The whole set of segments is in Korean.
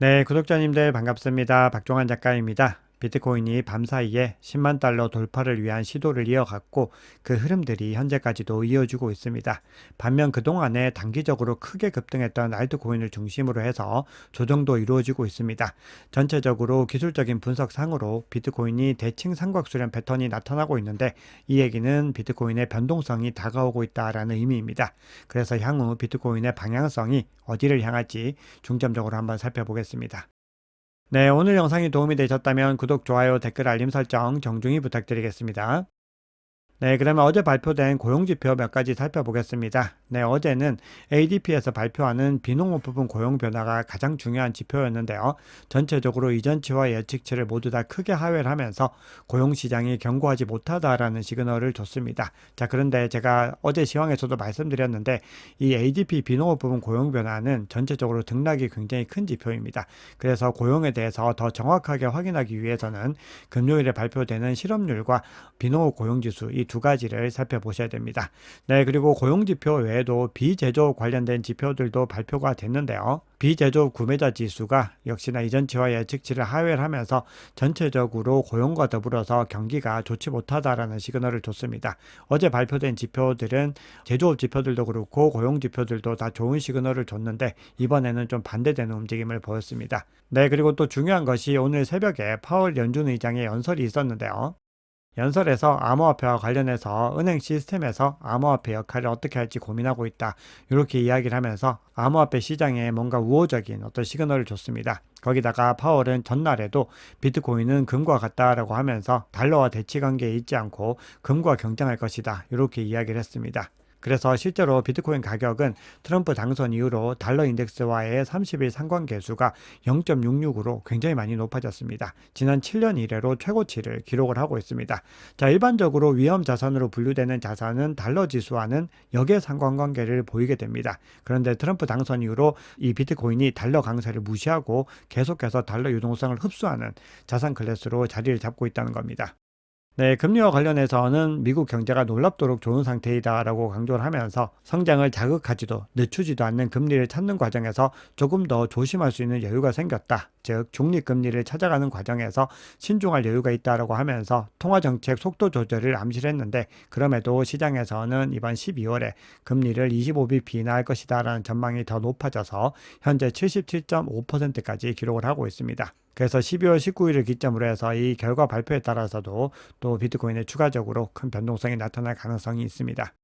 네, 구독자님들 반갑습니다. 박종환 작가입니다. 비트코인이 밤사이에 10만 달러 돌파를 위한 시도를 이어갔고 그 흐름들이 현재까지도 이어지고 있습니다. 반면 그동안에 단기적으로 크게 급등했던 알트코인을 중심으로 해서 조정도 이루어지고 있습니다. 전체적으로 기술적인 분석상으로 비트코인이 대칭 삼각수렴 패턴이 나타나고 있는데 이 얘기는 비트코인의 변동성이 다가오고 있다라는 의미입니다. 그래서 향후 비트코인의 방향성이 어디를 향할지 중점적으로 한번 살펴보겠습니다. 네, 오늘 영상이 도움이 되셨다면 구독, 좋아요, 댓글, 알림 설정 정중히 부탁드리겠습니다. 네, 그러면 어제 발표된 고용 지표 몇 가지 살펴보겠습니다. 네, 어제는 ADP에서 발표하는 비농업 부분 고용 변화가 가장 중요한 지표였는데요. 전체적으로 이전치와 예측치를 모두 다 크게 하회를 하면서 고용 시장이 견고하지 못하다라는 시그널을 줬습니다. 자, 그런데 제가 어제 시황에서도 말씀드렸는데 이 ADP 비농업 부분 고용 변화는 전체적으로 등락이 굉장히 큰 지표입니다. 그래서 고용에 대해서 더 정확하게 확인하기 위해서는 금요일에 발표되는 실업률과 비농업 고용 지수 이두 가지를 살펴보셔야 됩니다. 네, 그리고 고용지표 외에도 비제조업 관련된 지표들도 발표가 됐는데요. 비제조업 구매자 지수가 역시나 이전치와 예측치를 하회를 하면서 전체적으로 고용과 더불어서 경기가 좋지 못하다라는 시그널을 줬습니다. 어제 발표된 지표들은 제조업 지표들도 그렇고 고용 지표들도 다 좋은 시그널을 줬는데 이번에는 좀 반대되는 움직임을 보였습니다. 네, 그리고 또 중요한 것이 오늘 새벽에 파월 연준 의장의 연설이 있었는데요. 연설에서 암호화폐와 관련해서 은행 시스템에서 암호화폐 역할을 어떻게 할지 고민하고 있다. 이렇게 이야기를 하면서 암호화폐 시장에 뭔가 우호적인 어떤 시그널을 줬습니다. 거기다가 파월은 전날에도 비트코인은 금과 같다라고 하면서 달러와 대치 관계에 있지 않고 금과 경쟁할 것이다. 이렇게 이야기를 했습니다. 그래서 실제로 비트코인 가격은 트럼프 당선 이후로 달러 인덱스와의 30일 상관 계수가 0.66으로 굉장히 많이 높아졌습니다. 지난 7년 이래로 최고치를 기록을 하고 있습니다. 자, 일반적으로 위험 자산으로 분류되는 자산은 달러 지수와는 역의 상관관계를 보이게 됩니다. 그런데 트럼프 당선 이후로 이 비트코인이 달러 강세를 무시하고 계속해서 달러 유동성을 흡수하는 자산 클래스로 자리를 잡고 있다는 겁니다. 네, 금리와 관련해서는 미국 경제가 놀랍도록 좋은 상태이다라고 강조를 하면서 성장을 자극하지도 늦추지도 않는 금리를 찾는 과정에서 조금 더 조심할 수 있는 여유가 생겼다. 즉 중립금리를 찾아가는 과정에서 신중할 여유가 있다라고 하면서 통화정책 속도 조절을 암시를 했는데 그럼에도 시장에서는 이번 12월에 금리를 25bp 인하할 것이다라는 전망이 더 높아져서 현재 77.5%까지 기록을 하고 있습니다. 그래서 12월 19일을 기점으로 해서 이 결과 발표에 따라서도 또 비트코인에 추가적으로 큰 변동성이 나타날 가능성이 있습니다.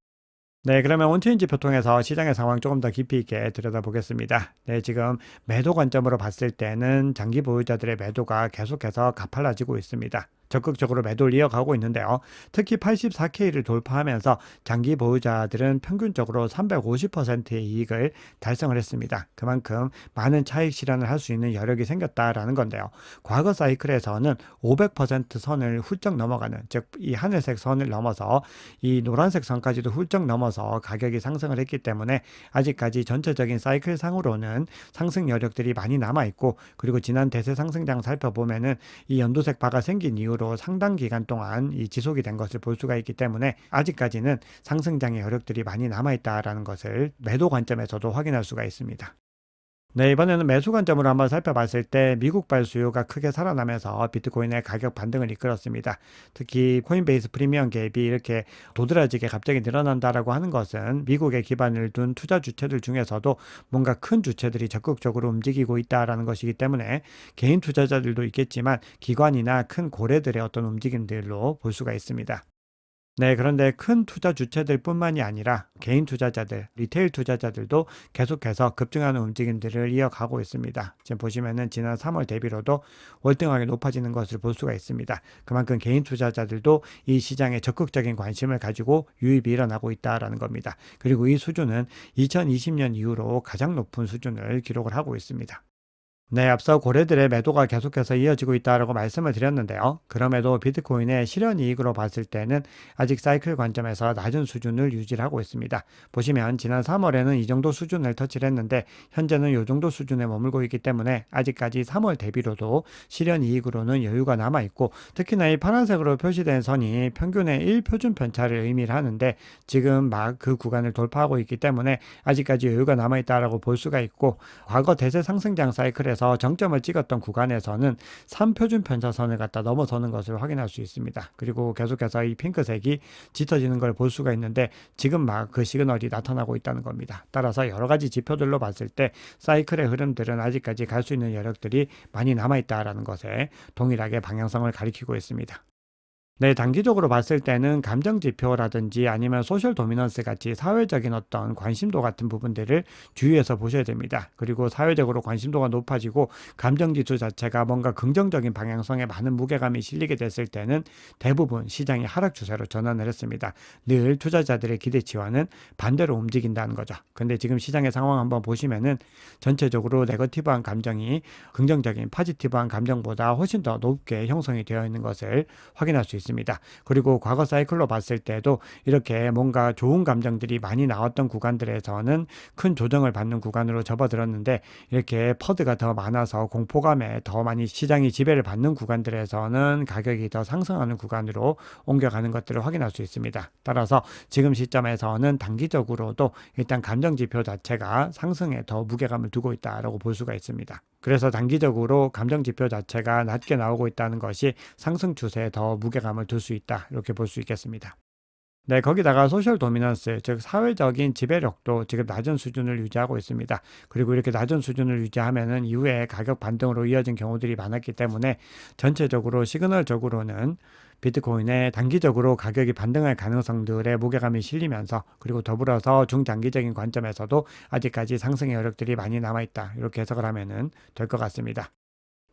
네, 그러면 온체인 지표 통해서 시장의 상황 조금 더 깊이 있게 들여다보겠습니다. 네, 지금 매도 관점으로 봤을 때는 장기 보유자들의 매도가 계속해서 가팔라지고 있습니다. 적극적으로 매도를 이어가고 있는데요. 특히 84K를 돌파하면서 장기 보유자들은 평균적으로 350%의 이익을 달성을 했습니다. 그만큼 많은 차익 실현을 할 수 있는 여력이 생겼다라는 건데요. 과거 사이클에서는 500% 선을 훌쩍 넘어가는 즉 이 하늘색 선을 넘어서 이 노란색 선까지도 훌쩍 넘어서 가격이 상승을 했기 때문에 아직까지 전체적인 사이클 상으로는 상승 여력들이 많이 남아 있고 그리고 지난 대세 상승장 살펴보면은 이 연두색 바가 생긴 이후 이후로 상당 기간 동안 이 지속이 된 것을 볼 수가 있기 때문에 아직까지는 상승장의 여력들이 많이 남아 있다라는 것을 매도 관점에서도 확인할 수가 있습니다. 네, 이번에는 매수 관점으로 한번 살펴봤을 때 미국 발 수요가 크게 살아나면서 비트코인의 가격 반등을 이끌었습니다. 특히 코인베이스 프리미엄 갭이 이렇게 도드라지게 갑자기 늘어난다라고 하는 것은 미국에 기반을 둔 투자 주체들 중에서도 뭔가 큰 주체들이 적극적으로 움직이고 있다라는 것이기 때문에 개인 투자자들도 있겠지만 기관이나 큰 고래들의 어떤 움직임들로 볼 수가 있습니다. 네, 그런데 큰 투자 주체들 뿐만이 아니라 개인 투자자들, 리테일 투자자들도 계속해서 급증하는 움직임들을 이어가고 있습니다. 지금 보시면은 지난 3월 대비로도 월등하게 높아지는 것을 볼 수가 있습니다. 그만큼 개인 투자자들도 이 시장에 적극적인 관심을 가지고 유입이 일어나고 있다라는 겁니다. 그리고 이 수준은 2020년 이후로 가장 높은 수준을 기록을 하고 있습니다. 네, 앞서 고래들의 매도가 계속해서 이어지고 있다고 말씀을 드렸는데요. 그럼에도 비트코인의 실현 이익으로 봤을 때는 아직 사이클 관점에서 낮은 수준을 유지하고 있습니다. 보시면 지난 3월에는 이 정도 수준을 터치를 했는데 현재는 이 정도 수준에 머물고 있기 때문에 아직까지 3월 대비로도 실현 이익으로는 여유가 남아 있고 특히나 이 파란색으로 표시된 선이 평균의 1표준 편차를 의미를 하는데 지금 막 그 구간을 돌파하고 있기 때문에 아직까지 여유가 남아 있다라고 볼 수가 있고 과거 대세 상승장 사이클에 시장에서 정점을 찍었던 구간에서는 3표준 편차선을 갖다 넘어서는 것을 확인할 수 있습니다. 그리고 계속해서 이 핑크색이 짙어지는 걸 볼 수가 있는데 지금 막 그 시그널이 나타나고 있다는 겁니다. 따라서 여러 가지 지표들로 봤을 때 사이클의 흐름들은 아직까지 갈 수 있는 여력들이 많이 남아 있다라는 것에 동일하게 방향성을 가리키고 있습니다. 네, 단기적으로 봤을 때는 감정 지표라든지 아니면 소셜 도미넌스 같이 사회적인 어떤 관심도 같은 부분들을 주의해서 보셔야 됩니다. 그리고 사회적으로 관심도가 높아지고 감정 지수 자체가 뭔가 긍정적인 방향성에 많은 무게감이 실리게 됐을 때는 대부분 시장이 하락 추세로 전환을 했습니다. 늘 투자자들의 기대치와는 반대로 움직인다는 거죠. 근데 지금 시장의 상황 한번 보시면은 전체적으로 네거티브한 감정이 긍정적인 파지티브한 감정보다 훨씬 더 높게 형성이 되어 있는 것을 확인할 수 있습니다. 있습니다. 그리고 과거 사이클로 봤을 때도 이렇게 뭔가 좋은 감정들이 많이 나왔던 구간들에서는 큰 조정을 받는 구간으로 접어들었는데 이렇게 퍼드가 더 많아서 공포감에 더 많이 시장이 지배를 받는 구간들에서는 가격이 더 상승하는 구간으로 옮겨가는 것들을 확인할 수 있습니다. 따라서 지금 시점에서는 단기적으로도 일단 감정 지표 자체가 상승에 더 무게감을 두고 있다라고 볼 수가 있습니다. 그래서 단기적으로 감정 지표 자체가 낮게 나오고 있다는 것이 상승 추세에 더 무게감을 둘 수 있다. 이렇게 볼 수 있겠습니다. 네, 거기다가 소셜 도미넌스, 즉 사회적인 지배력도 지금 낮은 수준을 유지하고 있습니다. 그리고 이렇게 낮은 수준을 유지하면은 이후에 가격 반등으로 이어진 경우들이 많았기 때문에 전체적으로 시그널적으로는 비트코인의 단기적으로 가격이 반등할 가능성들의 무게감이 실리면서 그리고 더불어서 중장기적인 관점에서도 아직까지 상승의 여력들이 많이 남아있다. 이렇게 해석을 하면 될 것 같습니다.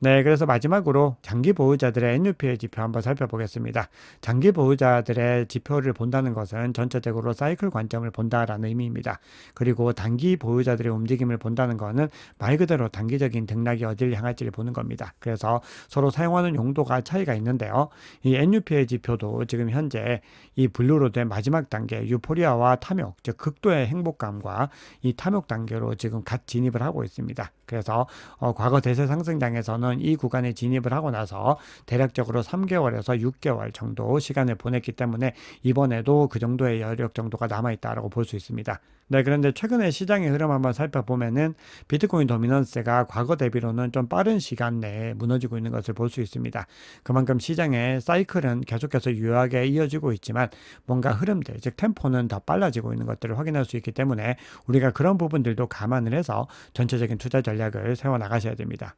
네, 그래서 마지막으로 장기 보유자들의 NUP의 지표 한번 살펴보겠습니다. 장기 보유자들의 지표를 본다는 것은 전체적으로 사이클 관점을 본다라는 의미입니다. 그리고 단기 보유자들의 움직임을 본다는 것은 말 그대로 단기적인 등락이 어딜 향할지를 보는 겁니다. 그래서 서로 사용하는 용도가 차이가 있는데요. 이 NUP의 지표도 지금 현재 이 블루로 된 마지막 단계 유포리아와 탐욕, 즉 극도의 행복감과 이 탐욕 단계로 지금 갓 진입을 하고 있습니다. 그래서 어, 과거 대세 상승장에서는 이 구간에 진입을 하고 나서 대략적으로 3개월에서 6개월 정도 시간을 보냈기 때문에 이번에도 그 정도의 여력 정도가 남아 있다라고 볼 수 있습니다. 네, 그런데 최근에 시장의 흐름 한번 살펴보면은 비트코인 도미넌스가 과거 대비로는 좀 빠른 시간 내에 무너지고 있는 것을 볼 수 있습니다. 그만큼 시장의 사이클은 계속해서 유효하게 이어지고 있지만 뭔가 흐름들, 즉 템포는 더 빨라지고 있는 것들을 확인할 수 있기 때문에 우리가 그런 부분들도 감안을 해서 전체적인 투자 전략을 세워 나가셔야 됩니다.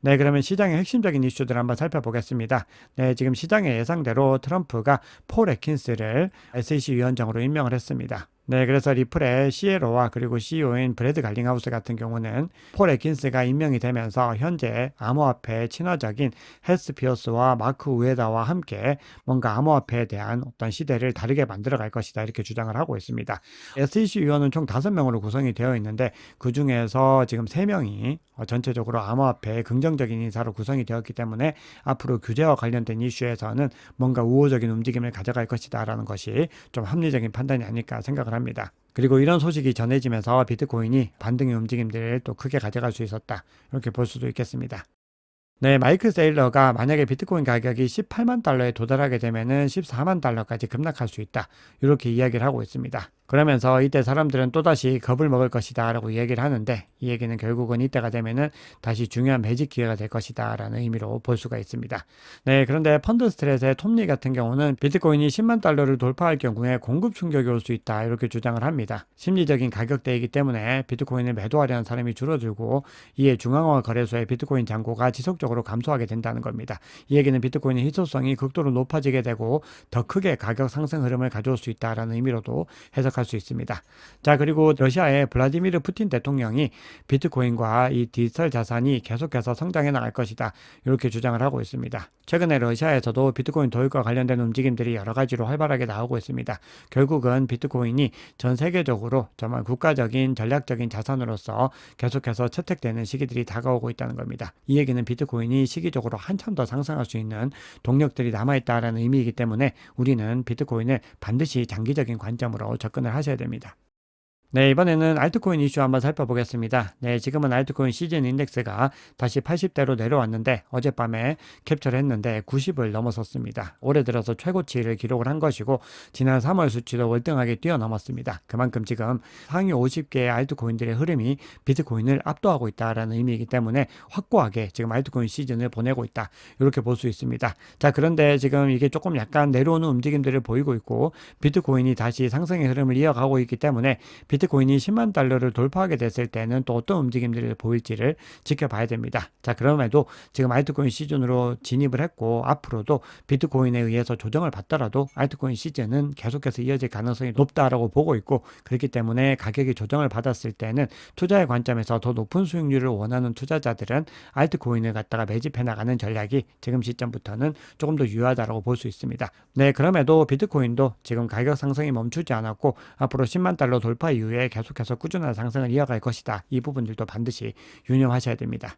네, 그러면 시장의 핵심적인 이슈들 한번 살펴보겠습니다. 네, 지금 시장의 예상대로 트럼프가 폴 에킨스를 SEC 위원장으로 임명을 했습니다. 네, 그래서 리플의 CLO와 그리고 CEO인 브래드 갈링하우스 같은 경우는 폴 에킨스가 임명이 되면서 현재 암호화폐 친화적인 헬스 피어스와 마크 우에다와 함께 뭔가 암호화폐에 대한 어떤 시대를 다르게 만들어 갈 것이다 이렇게 주장을 하고 있습니다. SEC 위원은 총 5명으로 구성이 되어 있는데 그 중에서 지금 3명이 전체적으로 암호화폐의 긍정적인 인사로 구성이 되었기 때문에 앞으로 규제와 관련된 이슈에서는 뭔가 우호적인 움직임을 가져갈 것이다라는 것이 좀 합리적인 판단이 아닐까 생각을 합니다. 합니다. 그리고 이런 소식이 전해지면서 비트코인이 반등의 움직임들을 또 크게 가져갈 수 있었다. 이렇게 볼 수도 있겠습니다. 네, 마이클 세일러가 만약에 비트코인 가격이 18만 달러에 도달하게 되면은 14만 달러까지 급락할 수 있다. 이렇게 이야기를 하고 있습니다. 그러면서 이때 사람들은 또다시 겁을 먹을 것이다 라고 얘기를 하는데 이 얘기는 결국은 이때가 되면은 다시 중요한 매직 기회가 될 것이다 라는 의미로 볼 수가 있습니다. 네, 그런데 펀드 스트레스의 톱니 같은 경우는 비트코인이 10만 달러를 돌파할 경우에 공급 충격이 올 수 있다 이렇게 주장을 합니다. 심리적인 가격대이기 때문에 비트코인을 매도하려는 사람이 줄어들고 이에 중앙화 거래소의 비트코인 잔고가 지속적으로 감소하게 된다는 겁니다. 이 얘기는 비트코인의 희소성이 극도로 높아지게 되고 더 크게 가격 상승 흐름을 가져올 수 있다라는 의미로도 해석 해석할 수 있습니다. 자, 그리고 러시아의 블라디미르 푸틴 대통령이 비트코인과 이 디지털 자산이 계속해서 성장해 나갈 것이다. 이렇게 주장을 하고 있습니다. 최근에 러시아에서도 비트코인 도입과 관련된 움직임들이 여러 가지로 활발하게 나오고 있습니다. 결국은 비트코인이 전 세계적으로 정말 국가적인 전략적인 자산으로서 계속해서 채택되는 시기들이 다가오고 있다는 겁니다. 이 얘기는 비트코인이 시기적으로 한참 더 상승할 수 있는 동력들이 남아있다라는 의미이기 때문에 우리는 비트코인을 반드시 장기적인 관점으로 접근 을 하셔야 됩니다. 네, 이번에는 알트코인 이슈 한번 살펴보겠습니다. 네, 지금은 알트코인 시즌 인덱스가 다시 80대로 내려왔는데 어젯밤에 캡처를 했는데 90을 넘어섰습니다. 올해 들어서 최고치를 기록을 한 것이고 지난 3월 수치도 월등하게 뛰어넘었습니다. 그만큼 지금 상위 50개의 알트코인들의 흐름이 비트코인을 압도하고 있다라는 의미이기 때문에 확고하게 지금 알트코인 시즌을 보내고 있다. 이렇게 볼 수 있습니다. 자, 그런데 지금 이게 조금 약간 내려오는 움직임들을 보이고 있고 비트코인이 다시 상승의 흐름을 이어가고 있기 때문에 비 트코인이 10만 달러를 돌파하게 됐을 때는 또 어떤 움직임들이 보일지를 지켜봐야 됩니다. 자, 그럼에도 지금 알트코인 시즌으로 진입을 했고 앞으로도 비트코인에 의해서 조정을 받더라도 알트코인 시즌은 계속해서 이어질 가능성이 높다라고 보고 있고 그렇기 때문에 가격이 조정을 받았을 때는 투자의 관점에서 더 높은 수익률을 원하는 투자자들은 알트코인을 갖다가 매집해 나가는 전략이 지금 시점부터는 조금 더 유효하다고 볼 수 있습니다. 네, 그럼에도 비트코인도 지금 가격 상승이 멈추지 않았고 앞으로 10만 달러 돌파 이후 에 계속해서 꾸준한 상승을 이어갈 것이다. 이 부분들도 반드시 유념하셔야 됩니다.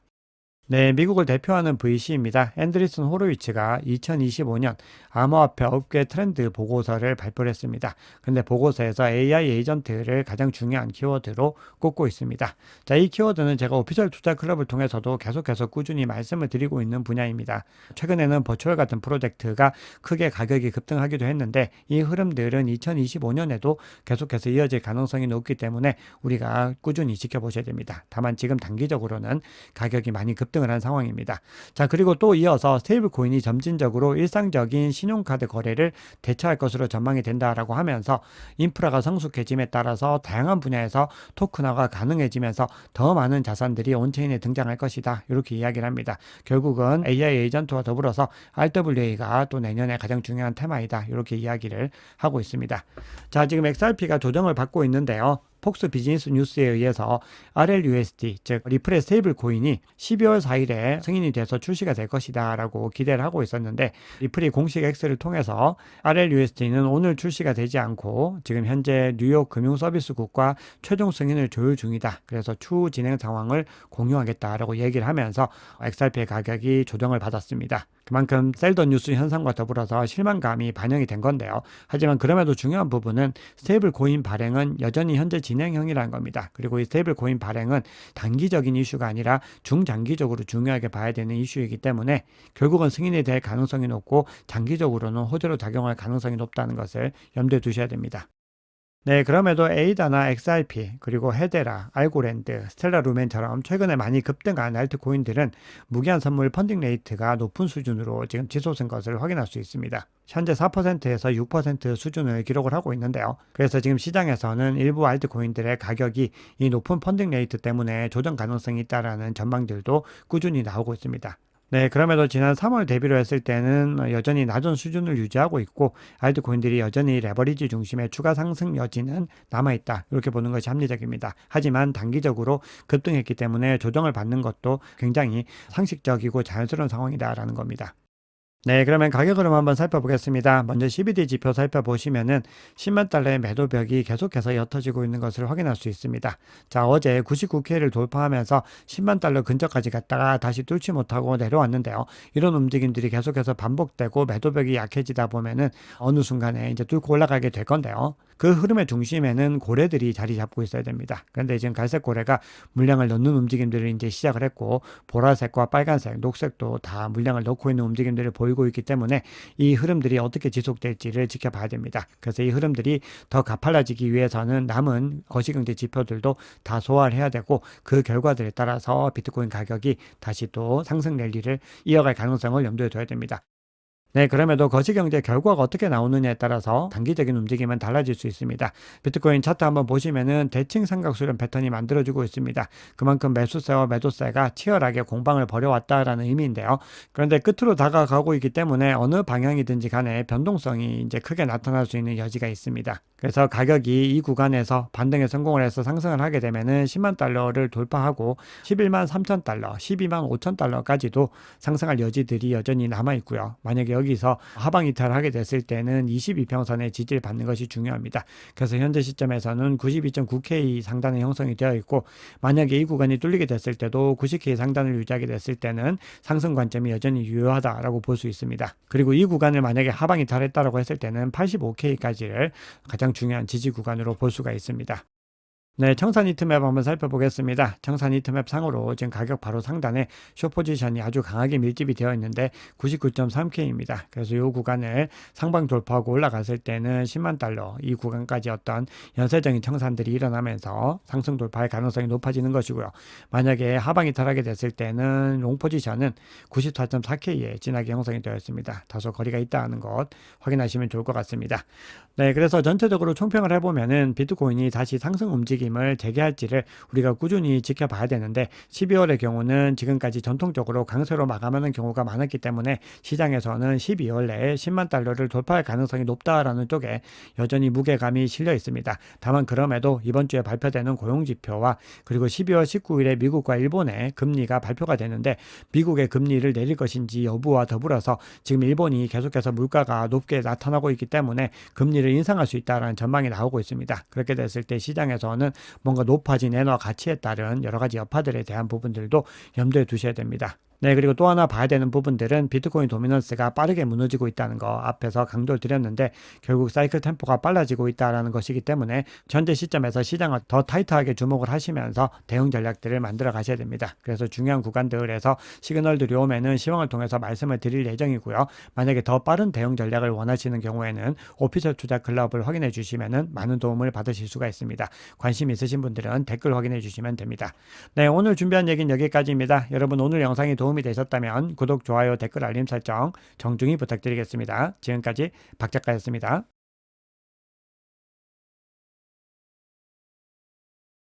네, 미국을 대표하는 VC입니다. 앤드리슨 호로위츠가 2025년 암호화폐 업계 트렌드 보고서를 발표를 했습니다. 근데 보고서에서 AI 에이전트를 가장 중요한 키워드로 꼽고 있습니다. 자, 이 키워드는 제가 오피셜 투자 클럽을 통해서도 계속해서 꾸준히 말씀을 드리고 있는 분야입니다. 최근에는 버추얼 같은 프로젝트가 크게 가격이 급등하기도 했는데 이 흐름들은 2025년에도 계속해서 이어질 가능성이 높기 때문에 우리가 꾸준히 지켜보셔야 됩니다. 다만 지금 단기적으로는 가격이 많이 급등 급등을 한 상황입니다. 자, 그리고 또 이어서 스테이블 코인이 점진적으로 일상적인 신용카드 거래를 대처할 것으로 전망이 된다라고 하면서 인프라가 성숙해짐에 따라서 다양한 분야에서 토큰화가 가능해지면서 더 많은 자산들이 온체인에 등장할 것이다. 이렇게 이야기를 합니다. 결국은 AI 에이전트와 더불어서 RWA가 또 내년에 가장 중요한 테마이다. 이렇게 이야기를 하고 있습니다. 자, 지금 XRP가 조정을 받고 있는데요. 폭스 비즈니스 뉴스에 의해서 RLUSD, 즉 리플의 스테이블 코인이 12월 4일에 승인이 돼서 출시가 될 것이다라고 기대를 하고 있었는데 리플이 공식 X를 통해서 RLUSD는 오늘 출시가 되지 않고 지금 현재 뉴욕 금융서비스국과 최종 승인을 조율 중이다. 그래서 추후 진행 상황을 공유하겠다라고 얘기를 하면서 XRP의 가격이 조정을 받았습니다. 그만큼 셀더 뉴스 현상과 더불어서 실망감이 반영이 된 건데요. 하지만 그럼에도 중요한 부분은 스테이블 코인 발행은 여전히 현재 진행형이라는 겁니다. 그리고 이 스테이블 코인 발행은 단기적인 이슈가 아니라 중장기적으로 중요하게 봐야 되는 이슈이기 때문에 결국은 승인이 될 가능성이 높고 장기적으로는 호재로 작용할 가능성이 높다는 것을 염두에 두셔야 됩니다. 네, 그럼에도 에이다나 XRP, 그리고 헤데라, 알고랜드, 스텔라 루멘처럼 최근에 많이 급등한 알트코인들은 무기한 선물 펀딩 레이트가 높은 수준으로 지금 지속된 것을 확인할 수 있습니다. 현재 4%에서 6% 수준을 기록을 하고 있는데요. 그래서 지금 시장에서는 일부 알트코인들의 가격이 이 높은 펀딩 레이트 때문에 조정 가능성이 있다라는 전망들도 꾸준히 나오고 있습니다. 네, 그럼에도 지난 3월 대비로 했을 때는 여전히 낮은 수준을 유지하고 있고 알트코인들이 여전히 레버리지 중심의 추가 상승 여지는 남아 있다. 이렇게 보는 것이 합리적입니다. 하지만 단기적으로 급등했기 때문에 조정을 받는 것도 굉장히 상식적이고 자연스러운 상황이다라는 겁니다. 네, 그러면 가격 흐름 한번 살펴보겠습니다. 먼저 CBD 지표 살펴보시면은 10만 달러의 매도벽이 계속해서 옅어지고 있는 것을 확인할 수 있습니다. 자, 어제 99K를 돌파하면서 10만 달러 근처까지 갔다가 다시 뚫지 못하고 내려왔는데요. 이런 움직임들이 계속해서 반복되고 매도벽이 약해지다 보면은 어느 순간에 이제 뚫고 올라가게 될 건데요. 그 흐름의 중심에는 고래들이 자리 잡고 있어야 됩니다. 그런데 지금 갈색 고래가 물량을 넣는 움직임들을 이제 시작을 했고 보라색과 빨간색, 녹색도 다 물량을 넣고 있는 움직임들을 보이고 있기 때문에 이 흐름들이 어떻게 지속될지를 지켜봐야 됩니다. 그래서 이 흐름들이 더 가팔라지기 위해서는 남은 거시경제 지표들도 다 소화를 해야 되고 그 결과들에 따라서 비트코인 가격이 다시 또 상승 랠리를 이어갈 가능성을 염두에 둬야 됩니다. 네, 그럼에도 거시 경제 결과가 어떻게 나오느냐에 따라서 단기적인 움직임은 달라질 수 있습니다. 비트코인 차트 한번 보시면은 대칭 삼각수렴 패턴이 만들어지고 있습니다. 그만큼 매수세와 매도세가 치열하게 공방을 벌여왔다라는 의미인데요. 그런데 끝으로 다가가고 있기 때문에 어느 방향이든지 간에 변동성이 이제 크게 나타날 수 있는 여지가 있습니다. 그래서 가격이 이 구간에서 반등에 성공을 해서 상승을 하게 되면은 10만 달러를 돌파하고 11만 3천 달러, 12만 5천 달러까지도 상승할 여지들이 여전히 남아 있고요. 만약에 여기서 하방 이탈하게 됐을 때는 22평선의 지지를 받는 것이 중요합니다. 그래서 현재 시점에서는 92.9K 상단의 형성이 되어 있고 만약에 이 구간이 뚫리게 됐을 때도 90K 상단을 유지하게 됐을 때는 상승 관점이 여전히 유효하다라고 볼 수 있습니다. 그리고 이 구간을 만약에 하방 이탈했다라고 했을 때는 85K까지를 가장 중요한 지지 구간으로 볼 수가 있습니다. 네, 청산 히트맵 한번 살펴보겠습니다. 청산 히트맵 상으로 지금 가격 바로 상단에 쇼 포지션이 아주 강하게 밀집이 되어 있는데 99.3K입니다. 그래서 이 구간을 상방 돌파하고 올라갔을 때는 10만 달러 이 구간까지 어떤 연쇄적인 청산들이 일어나면서 상승 돌파의 가능성이 높아지는 것이고요. 만약에 하방이 타락이 됐을 때는 롱 포지션은 94.4K에 진하게 형성이 되어 있습니다. 다소 거리가 있다는 것 확인하시면 좋을 것 같습니다. 네, 그래서 전체적으로 총평을 해보면은 비트코인이 다시 상승 움직임을 재개할지를 우리가 꾸준히 지켜봐야 되는데 12월의 경우는 지금까지 전통적으로 강세로 마감하는 경우가 많았기 때문에 시장에서는 12월 내에 10만 달러를 돌파할 가능성이 높다라는 쪽에 여전히 무게감이 실려 있습니다. 다만 그럼에도 이번 주에 발표되는 고용 지표와 그리고 12월 19일에 미국과 일본의 금리가 발표가 되는데 미국의 금리를 내릴 것인지 여부와 더불어서 지금 일본이 계속해서 물가가 높게 나타나고 있기 때문에 금리를 인상할 수 있다라는 전망이 나오고 있습니다. 그렇게 됐을 때 시장에서는 뭔가 높아진 엔화 가치에 따른 여러 가지 여파들에 대한 부분들도 염두에 두셔야 됩니다. 네, 그리고 또 하나 봐야 되는 부분들은 비트코인 도미넌스가 빠르게 무너지고 있다는 거 앞에서 강조를 드렸는데 결국 사이클 템포가 빨라지고 있다는 것이기 때문에 현재 시점에서 시장을 더 타이트하게 주목을 하시면서 대응 전략들을 만들어 가셔야 됩니다. 그래서 중요한 구간들에서 시그널들이 오면은 시황을 통해서 말씀을 드릴 예정이고요. 만약에 더 빠른 대응 전략을 원하시는 경우에는 오피셜 투자 클럽을 확인해 주시면은 많은 도움을 받으실 수가 있습니다. 관심 있으신 분들은 댓글 확인해 주시면 됩니다. 네, 오늘 준비한 얘기는 여기까지입니다. 여러분 오늘 영상이 도움이 되셨다면 구독, 좋아요, 댓글 알림 설정 정중히 부탁드리겠습니다. 지금까지 박 작가였습니다.